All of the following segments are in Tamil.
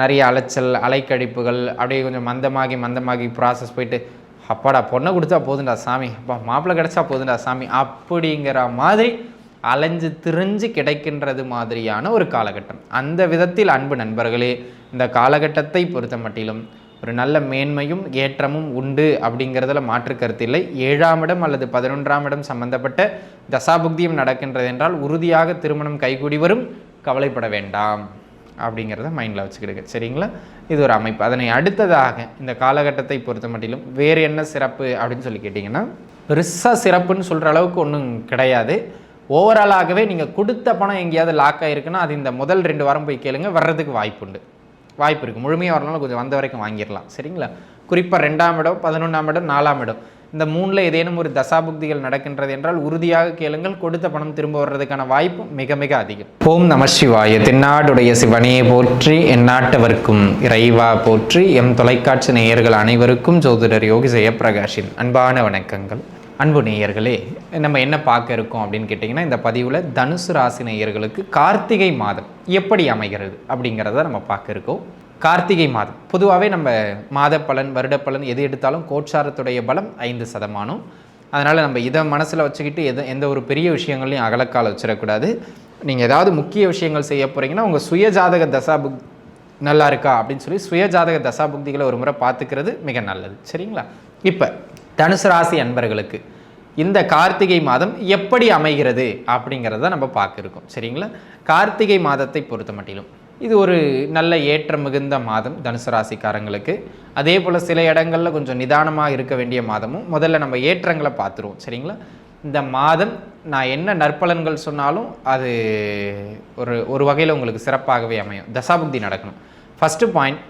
நிறைய அலைச்சல் அலைக்கழிப்புகள் அப்படியே கொஞ்சம் மந்தமாகி மந்தமாகி ப்ராசஸ் போயிட்டு அப்பாடா பொண்ணை கொடுத்தா போதுண்டா சாமி. அப்பா மாப்பிள்ளை கிடச்சா போதுண்டா சாமி. அப்படிங்கிற மாதிரி அலைஞ்சு திரிஞ்சு கிடைக்கின்றது மாதிரியான ஒரு காலகட்டம். அந்த விதத்தில் அன்பு நண்பர்களே இந்த காலகட்டத்தை பொறுத்த மட்டிலும் ஒரு நல்ல மேன்மையும் ஏற்றமும் உண்டு அப்படிங்கிறதுல மாற்று கருத்து இல்லை. ஏழாம் இடம் அல்லது பதினொன்றாம் இடம் சம்பந்தப்பட்ட தசாபுக்தியும் நடக்கின்றது என்றால் உறுதியாக திருமணம் கைகூடி வரும். கவலைப்பட வேண்டாம். அப்படிங்கிறத மைண்டில் வச்சுக்கிடுங்க. சரிங்களா? இது ஒரு அமைப்பு. அதனை அடுத்ததாக இந்த காலகட்டத்தை பொறுத்த மட்டிலும் வேறு என்ன சிறப்பு அப்படின்னு சொல்லி கேட்டிங்கன்னா பெருசாக சிறப்புன்னு சொல்கிற அளவுக்கு ஒன்றும் கிடையாது. ஓவராலாகவே நீங்கள் கொடுத்த பணம் எங்கேயாவது லாக் ஆகிருக்குன்னா அது இந்த முதல் ரெண்டு வாரம் போய் கேளுங்க. வர்றதுக்கு வாய்ப்புண்டு வாய்ப்பு இருக்குது முழுமையாக வரனாலும் கொஞ்சம் வந்த வரைக்கும் வாங்கிடலாம். சரிங்களா? குறிப்பாக ரெண்டாம் இடம் பதினொன்றாம் இடம் நாலாம் இடம். இந்த மூணில் ஏதேனும் ஒரு தசாபுக்திகள் நடக்கின்றது என்றால் உறுதியாக கேளுங்கள் கொடுத்த பணம் திரும்ப வர்றதுக்கான வாய்ப்பு மிக மிக அதிகம். ஓம் நம சிவாய தென்னாடுடைய சிவனையை போற்றி எந்நாட்டவர்க்கும் இறைவா போற்றி எம் தொலைக்காட்சி நேயர்கள் அனைவருக்கும் ஜோதிடர் யோகி ஜெயப்பிரகாஷின் அன்பான வணக்கங்கள். அன்பு நேயர்களே நம்ம என்ன பார்க்க இருக்கோம் அப்படின்னு கேட்டிங்கன்னா இந்த பதிவில் தனுசு ராசி நேயர்களுக்கு கார்த்திகை மாதம் எப்படி அமைகிறது அப்படிங்கிறத நம்ம பார்க்க இருக்கோம். கார்த்திகை மாதம். பொதுவாகவே நம்ம மாத பலன் வருட பலன் எது எடுத்தாலும் கோட்சாரத்துடைய பலம் ஐந்து சதமானம். அதனால் நம்ம இதை மனசில் வச்சுக்கிட்டு எது எந்த ஒரு பெரிய விஷயங்களையும் அகலக்கால வச்சிடக்கூடாது. நீங்கள் ஏதாவது முக்கிய விஷயங்கள் செய்ய போகிறீங்கன்னா உங்கள் சுயஜாதக தசாபுக் நல்லா இருக்கா அப்படின்னு சொல்லி சுயஜாதக தசாபுக்திகளை ஒரு முறை பார்த்துக்கிறது மிக நல்லது. சரிங்களா? இப்போ தனுசு ராசி அன்பர்களுக்கு இந்த கார்த்திகை மாதம் எப்படி அமைகிறது அப்படிங்கிறத நம்ம பார்க்க இருக்கோம். சரிங்களா? கார்த்திகை மாதத்தை பொறுத்த மட்டிலும் இது ஒரு நல்ல ஏற்றம் மிகுந்த மாதம் தனுசு ராசிக்காரங்களுக்கு. அதே போல் சில இடங்களில் கொஞ்சம் நிதானமாக இருக்க வேண்டிய மாதமும் முதல்ல நம்ம ஏற்றங்களை பார்த்துருவோம் சரிங்களா? இந்த மாதம் நான் என்ன நற்பலன்கள் சொன்னாலும் அது ஒரு ஒரு வகையில் உங்களுக்கு சிறப்பாகவே அமையும். தசாபுக்தி நடக்கணும். ஃபஸ்ட்டு பாயிண்ட்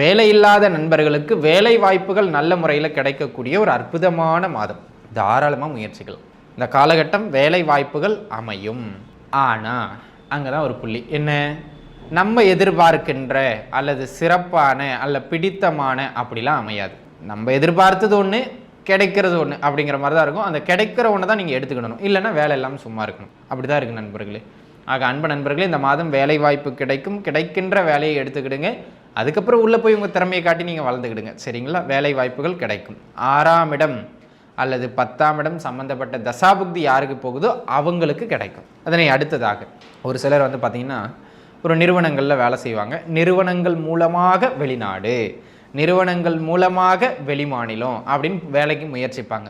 வேலை இல்லாத நண்பர்களுக்கு வேலை வாய்ப்புகள் நல்ல முறையில் கிடைக்கக்கூடிய ஒரு அற்புதமான மாதம். தாராளமாக முயற்சிகள் இந்த காலகட்டம் வேலை வாய்ப்புகள் அமையும். ஆனால் அங்கே தான் ஒரு புள்ளி. என்ன? நம்ம எதிர்பார்க்கின்ற அல்லது சிறப்பான அல்ல பிடித்தமான அப்படிலாம் அமையாது. நம்ம எதிர்பார்த்தது ஒன்று கிடைக்கிறது ஒன்று அப்படிங்கிற மாதிரி தான் இருக்கும். அந்த கிடைக்கிற ஒன்று தான் நீங்கள் எடுத்துக்கணும் இல்லைன்னா வேலை இல்லாமல் சும்மா இருக்கணும். அப்படி தான் இருக்குது நண்பர்களே. ஆக அன்பு நண்பர்களே இந்த மாதம் வேலை வாய்ப்பு கிடைக்கும். கிடைக்கின்ற வேலையை எடுத்துக்கிடுங்க. அதுக்கப்புறம் உள்ளே போய் உங்கள் திறமையை காட்டி நீங்கள் வளர்ந்துக்கிடுங்க. சரிங்களா? வேலை வாய்ப்புகள் கிடைக்கும். ஆறாம் இடம் அல்லது பத்தாம் இடம் சம்மந்தப்பட்ட தசாபுக்தி யாருக்கு போகுதோ அவங்களுக்கு கிடைக்கும். அதனை அடுத்ததாக ஒரு சிலர் வந்து பார்த்திங்கன்னா ஒரு நிறுவனங்களில் வேலை செய்வாங்க. நிறுவனங்கள் மூலமாக வெளிநாடு நிறுவனங்கள் மூலமாக வெளிமாநிலம் அப்படின்னு வேலைக்கு முயற்சிப்பாங்க.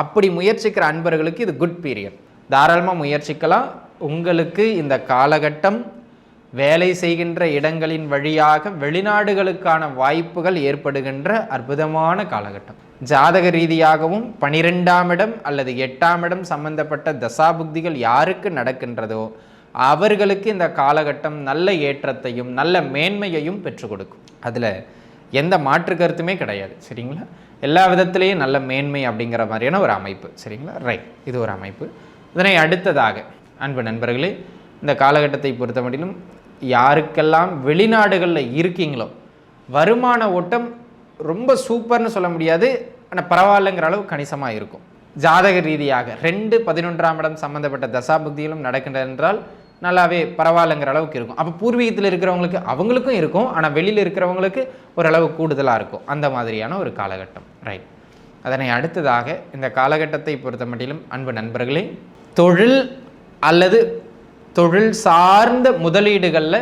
அப்படி முயற்சிக்கிற அன்பர்களுக்கு இது குட் பீரியட் தாராளமாக முயற்சிக்கலாம். உங்களுக்கு இந்த காலகட்டம் வேலை செய்கின்ற இடங்களின் வழியாக வெளிநாடுகளுக்கான வாய்ப்புகள் ஏற்படுகின்ற அற்புதமான காலகட்டம். ஜாதக ரீதியாகவும் பனிரெண்டாம் இடம் அல்லது எட்டாம் இடம் சம்பந்தப்பட்ட தசாபுக்திகள் யாருக்கு நடக்கின்றதோ அவர்களுக்கு இந்த காலகட்டம் நல்ல ஏற்றத்தையும் நல்ல மேன்மையையும் பெற்றுக் கொடுக்கும். அதில் எந்த மாற்று கருத்துமே கிடையாது சரிங்களா? எல்லா விதத்திலையும் நல்ல மேன்மை அப்படிங்கிற மாதிரியான ஒரு அமைப்பு சரிங்களா? ரைட் இது ஒரு அமைப்பு. இதனை அடுத்ததாக அன்பு நண்பர்களே இந்த காலகட்டத்தை பொறுத்த மட்டிலும் யாருக்கெல்லாம் வெளிநாடுகளில் இருக்கீங்களோ வருமான ஓட்டம் ரொம்ப சூப்பர்னு சொல்ல முடியாது ஆனால் பரவாயில்லைங்கிற அளவு கணிசமாக இருக்கும். ஜாதக ரீதியாக ரெண்டு பதினொன்றாம் இடம் சம்மந்தப்பட்ட தசாபுக்திகளும் நடக்கின்றன என்றால் நல்லாவே பரவாயில்லைங்கிற அளவுக்கு இருக்கும். அப்போ பூர்வீகத்தில் இருக்கிறவங்களுக்கு அவங்களுக்கும் இருக்கும். ஆனால் வெளியில் இருக்கிறவங்களுக்கு ஓரளவு கூடுதலாக இருக்கும். அந்த மாதிரியான ஒரு காலகட்டம். ரைட் அதனை அடுத்ததாக இந்த காலகட்டத்தை பொறுத்த மட்டிலும் அன்பு நண்பர்களே தொழில் அல்லது தொழில் சார்ந்த முதலீடுகளில்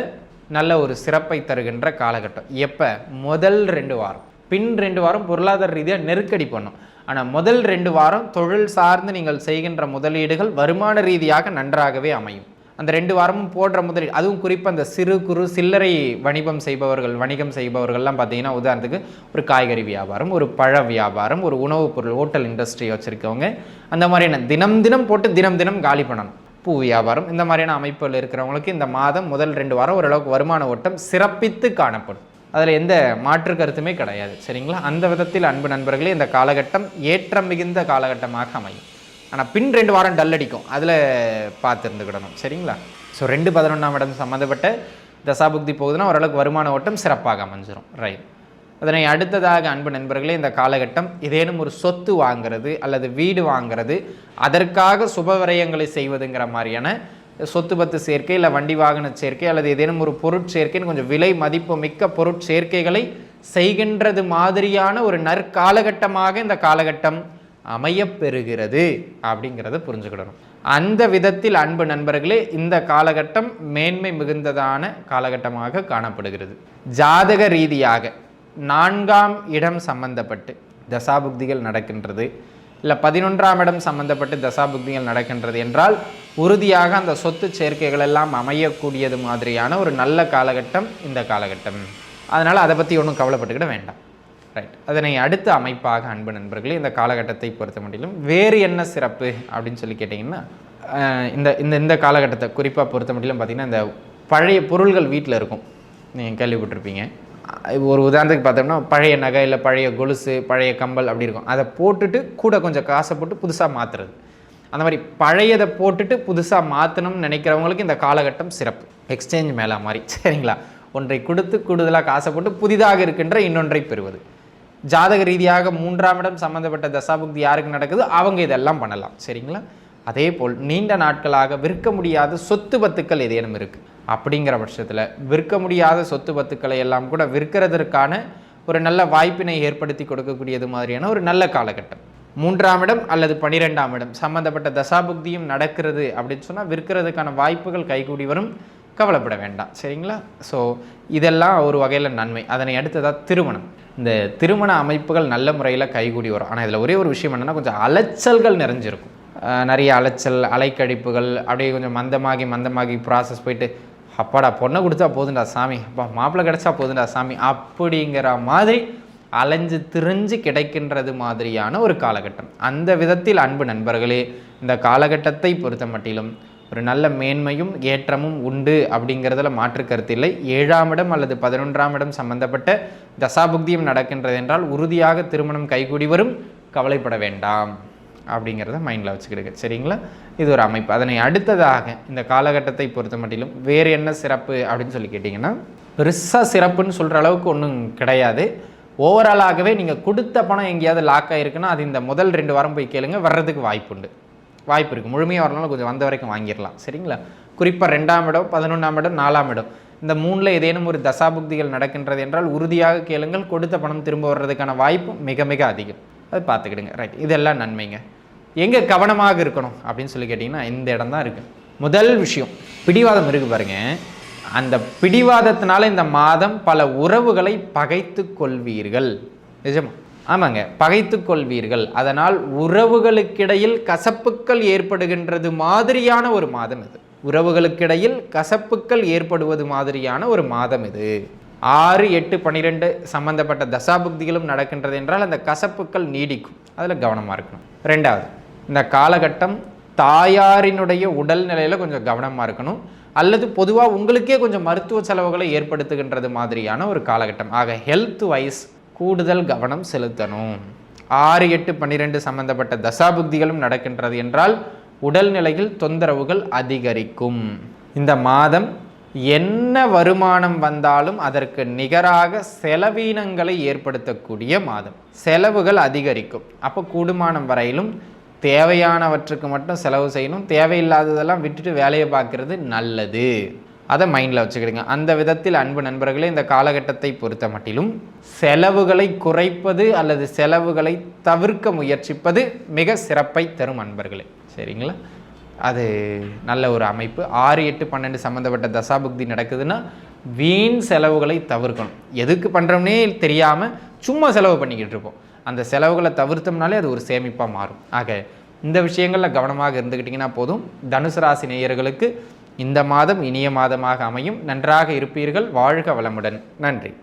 நல்ல ஒரு சிறப்பை தருகின்ற காலகட்டம். எப்போ? முதல் ரெண்டு வாரம். பின் ரெண்டு வாரம் பொருளாதார ரீதியாக நெருக்கடி பண்ணும். ஆனால் முதல் ரெண்டு வாரம் தொழில் சார்ந்து நீங்கள் செய்கின்ற முதலீடுகள் வருமான ரீதியாக நன்றாகவே அமையும். அந்த ரெண்டு வாரமும் போடுற முதலீடு அதுவும் குறிப்பாக அந்த சிறு குறு சில்லறை வணிகம் செய்பவர்கள் வணிகம் செய்பவர்கள்லாம் பார்த்தீங்கன்னா உதாரணத்துக்கு ஒரு காய்கறி வியாபாரம் ஒரு பழ வியாபாரம் ஒரு உணவுப் பொருள் ஹோட்டல் இண்டஸ்ட்ரி வச்சுருக்கவங்க அந்த மாதிரியான தினம் தினம் போட்டு தினம் தினம் காலி பண்ணணும். பூ வியாபாரம் இந்த மாதிரியான அமைப்புகள் இருக்கிறவங்களுக்கு இந்த மாதம் முதல் ரெண்டு வாரம் ஓரளவுக்கு வருமான ஓட்டம் சிறப்பித்து காணப்படும். அதில் எந்த மாற்று கருத்துமே கிடையாது சரிங்களா? அந்த விதத்தில் அன்பு நண்பர்களே இந்த காலகட்டம் ஏற்றம் மிகுந்த காலகட்டமாக அமையும். ஆனால் பின் ரெண்டு வாரம் டல் அடிக்கும். அதில் பார்த்து இருந்துக்கிடணும் சரிங்களா? ஸோ ரெண்டு பதினொன்றாம் இடம் சம்மந்தப்பட்ட தசாபுக்தி போகுதுன்னா ஓரளவுக்கு வருமான ஓட்டம் சிறப்பாக அமைஞ்சிரும். ரைட் அதனை அடுத்ததாக அன்பு நண்பர்களே இந்த காலகட்டம் ஏதேனும் ஒரு சொத்து வாங்குறது அல்லது வீடு வாங்கிறது அதற்காக சுபவிரயங்களை செய்வதுங்கிற மாதிரியான சொத்து பத்து சேர்க்கை இல்லை வண்டி வாகன சேர்க்கை அல்லது ஏதேனும் ஒரு பொருட்சேர்க்கைன்னு கொஞ்சம் விலை மதிப்பு மிக்க பொருட்சேர்க்கைகளை செய்கின்றது மாதிரியான ஒரு நற்காலகட்டமாக இந்த காலகட்டம் அமையப்பெறுகிறது அப்படிங்கிறத புரிஞ்சுக்கிடணும். அந்த விதத்தில் அன்பு நண்பர்களே இந்த காலகட்டம் மேன்மை மிகுந்ததான காலகட்டமாக காணப்படுகிறது. ஜாதக ரீதியாக நான்காம் இடம் சம்பந்தப்பட்டு தசாபுக்திகள் நடக்கின்றது. இல்லை பதினொன்றாம் இடம் சம்பந்தப்பட்டு தசாபுக்திகள் நடக்கின்றது என்றால் உறுதியாக அந்த சொத்து சேர்க்கைகள் எல்லாம் அமையக்கூடியது மாதிரியான ஒரு நல்ல காலகட்டம் இந்த காலகட்டம். அதனால் அதை பற்றி ஒன்றும் கவலைப்பட்டுக்கிட வேண்டாம். ரைட் அதனை அடுத்த அமைப்பாக அன்பு நண்பர்களே இந்த காலகட்டத்தை பொறுத்த முடியலும் வேறு என்ன சிறப்பு அப்படின்னு சொல்லி கேட்டிங்கன்னா இந்த இந்த இந்த காலகட்டத்தை குறிப்பாக பொறுத்த முடியலும் பார்த்திங்கன்னா இந்த பழைய பொருள்கள் வீட்டில் இருக்கும். நீங்கள் கேள்விப்பட்டிருப்பீங்க. ஒரு உதாரணத்துக்கு பார்த்தோம்னா பழைய நகை இல்லை பழைய கொலுசு பழைய கம்பல் அப்படி இருக்கும். அதை போட்டுட்டு கூட கொஞ்சம் காசை போட்டு புதுசாக மாற்றுறது அந்த மாதிரி பழையதை போட்டுட்டு புதுசாக மாற்றணும்னு நினைக்கிறவங்களுக்கு இந்த காலகட்டம் சிறப்பு. எக்ஸ்சேஞ்ச் மேலே மாதிரி சரிங்களா? ஒன்றை கொடுத்து கூடுதலாக காசை போட்டு புதிதாக இருக்கின்ற இன்னொன்றை பெறுவது. ஜாதக ரீதியாக மூன்றாம் இடம் சம்மந்தப்பட்ட தசாபுக்தி யாருக்கு நடக்குது? அவங்க இதெல்லாம் பண்ணலாம். சரிங்களா? அதே போல் நீண்ட நாட்களாக விற்க முடியாத சொத்து பத்துக்கள் ஏதேனும் இருக்குது அப்படிங்கிற பட்சத்தில் விற்க முடியாத சொத்து பத்துக்களை எல்லாம் கூட விற்கிறதற்கான ஒரு நல்ல வாய்ப்பினை ஏற்படுத்தி கொடுக்கக்கூடியது மாதிரியான ஒரு நல்ல காலகட்டம். மூன்றாம் இடம் அல்லது பனிரெண்டாம் இடம் சம்பந்தப்பட்ட தசாபுக்தியும் நடக்கிறது அப்படின்னு சொன்னால் விற்கிறதுக்கான வாய்ப்புகள் கைகூடி வரும். கவலைப்பட வேண்டாம். சரிங்களா? ஸோ இதெல்லாம் ஒரு வகையில் நன்மை. அதனை அடுத்ததாக திருமணம். இந்த திருமண அமைப்புகள் நல்ல முறையில் கைகூடி வரும். ஆனால் இதில் ஒரே ஒரு விஷயம் என்னென்னா கொஞ்சம் அலைச்சல்கள் நிறைஞ்சிருக்கும். நிறைய அலைச்சல் அலைக்கடிப்புகள் அப்படியே கொஞ்சம் மந்தமாகி மந்தமாகி ப்ராசஸ் போயிட்டு அப்பாடா பொண்ணை கொடுத்தா போதுண்டா சாமி. அப்பா மாப்பிள்ளை கிடச்சா போதுண்டா சாமி. அப்படிங்கிற மாதிரி அலைஞ்சு திரிஞ்சு கிடைக்கின்றது மாதிரியான ஒரு காலகட்டம். அந்த விதத்தில் அன்பு நண்பர்களே இந்த காலகட்டத்தை பொறுத்த மட்டிலும் ஒரு நல்ல மேன்மையும் ஏற்றமும் உண்டு அப்படிங்கிறதுல மாற்று கருத்தில்லை ஏழாம் இடம் அல்லது பதினொன்றாம் இடம் சம்பந்தப்பட்ட தசாபுக்தியும் நடக்கின்றது என்றால் உறுதியாக திருமணம் கைகூடி வரும். கவலைப்பட வேண்டாம் அப்படிங்கிறத மைண்டில் வச்சுக்கிடுங்க. சரிங்களா? இது ஒரு அமைப்பு. அதனை அடுத்ததாக இந்த காலகட்டத்தை பொறுத்த மட்டிலும் வேறு என்ன சிறப்பு அப்படின்னு சொல்லி கேட்டிங்கன்னா பெருசாக சிறப்புன்னு சொல்கிற அளவுக்கு ஒன்றும் கிடையாது. ஓவராலாகவே நீங்கள் கொடுத்த பணம் எங்கேயாவது லாக் ஆகிருக்குன்னா அது இந்த முதல் ரெண்டு வாரம் போய் கேளுங்க. வர்றதுக்கு வாய்ப்புண்டு. வாய்ப்பு இருக்குது முழுமையாக வரனாலும் கொஞ்சம் வந்த வரைக்கும் வாங்கிடலாம். சரிங்களா? குறிப்பாக ரெண்டாம் இடம் பதினொன்றாம் இடம் நாலாம் இடம். இந்த மூணில் ஏதேனும் ஒரு தசாபுக்திகள் நடக்கின்றது என்றால் உறுதியாக கேளுங்கள் கொடுத்த பணம் திரும்ப வர்றதுக்கான வாய்ப்பு மிக மிக அதிகம். அது பார்த்துக்கிடுங்க. ரைட் இதெல்லாம் நன்மைங்க. எங்கே கவனமாக இருக்கணும் அப்படின்னு சொல்லி கேட்டிங்கன்னா இந்த இடம் தான் இருக்குது முதல் விஷயம் பிடிவாதம் இருக்கு பாருங்கள் அந்த பிடிவாதத்தினால இந்த மாதம் பல உறவுகளை பகைத்து கொள்வீர்கள். நிஜமா? ஆமாங்க பகைத்து கொள்வீர்கள் அதனால் உறவுகளுக்கிடையில் கசப்புக்கள் ஏற்படுகின்றது மாதிரியான ஒரு மாதம் இது. உறவுகளுக்கிடையில் கசப்புக்கள் ஏற்படுவது மாதிரியான ஒரு மாதம் இது. ஆறு எட்டு பன்னிரெண்டு சம்பந்தப்பட்ட தசாபுக்திகளும் நடக்கின்றது என்றால் அந்த கசப்புக்கள் நீடிக்கும். அதில் கவனமாக இருக்கணும். ரெண்டாவது இந்த காலகட்டம் தாயாரினுடைய உடல்நிலையில் கொஞ்சம் கவனமாக இருக்கணும். அல்லது பொதுவாக உங்களுக்கே கொஞ்சம் மருத்துவ செலவுகளை ஏற்படுத்துகின்றது மாதிரியான ஒரு காலகட்டம். ஆக ஹெல்த் வைஸ் கூடுதல் கவனம் செலுத்தணும். ஆறு எட்டு பன்னிரெண்டு சம்பந்தப்பட்ட தசாபுக்திகளும் நடக்கின்றது என்றால் உடல்நிலையில் தொந்தரவுகள் அதிகரிக்கும். இந்த மாதம் என்ன வருமானம் வந்தாலும் அதற்கு நிகராக செலவீனங்களை ஏற்படுத்தக்கூடிய மாதம். செலவுகள் அதிகரிக்கும். அப்போ கூடுமானம் வரையிலும் தேவையானவற்றுக்கு மட்டும் செலவு செய்யணும். தேவையில்லாததெல்லாம் விட்டுட்டு வேலையை பார்க்கறது நல்லது. அதை மைண்டில் வச்சுக்கிடுங்க. அந்த விதத்தில் அன்பு நண்பர்களே இந்த காலகட்டத்தை பொறுத்த மட்டிலும் செலவுகளை குறைப்பது அல்லது செலவுகளை தவிர்க்க முயற்சிப்பது மிக சிறப்பை தரும் அன்பர்களே. சரிங்களா? அது நல்ல ஒரு அமைப்பு. ஆறு எட்டு பன்னெண்டு சம்மந்தப்பட்ட தசாபுக்தி நடக்குதுன்னா வீண் செலவுகளை தவிர்க்கணும். எதுக்கு பண்ணுறோம்னே தெரியாமல் சும்மா செலவு பண்ணிக்கிட்டு இருப்போம். அந்த செலவுகளை தவிர்த்தோம்னாலே அது ஒரு சேமிப்பாக மாறும். ஆக இந்த விஷயங்களில் கவனமாக இருந்துக்கிட்டிங்கன்னா போதும். தனுசு ராசி நேயர்களுக்கு இந்த மாதம் இனிய மாதமாக அமையும். நன்றாக இருப்பீர்கள். வாழ்க வளமுடன். நன்றி.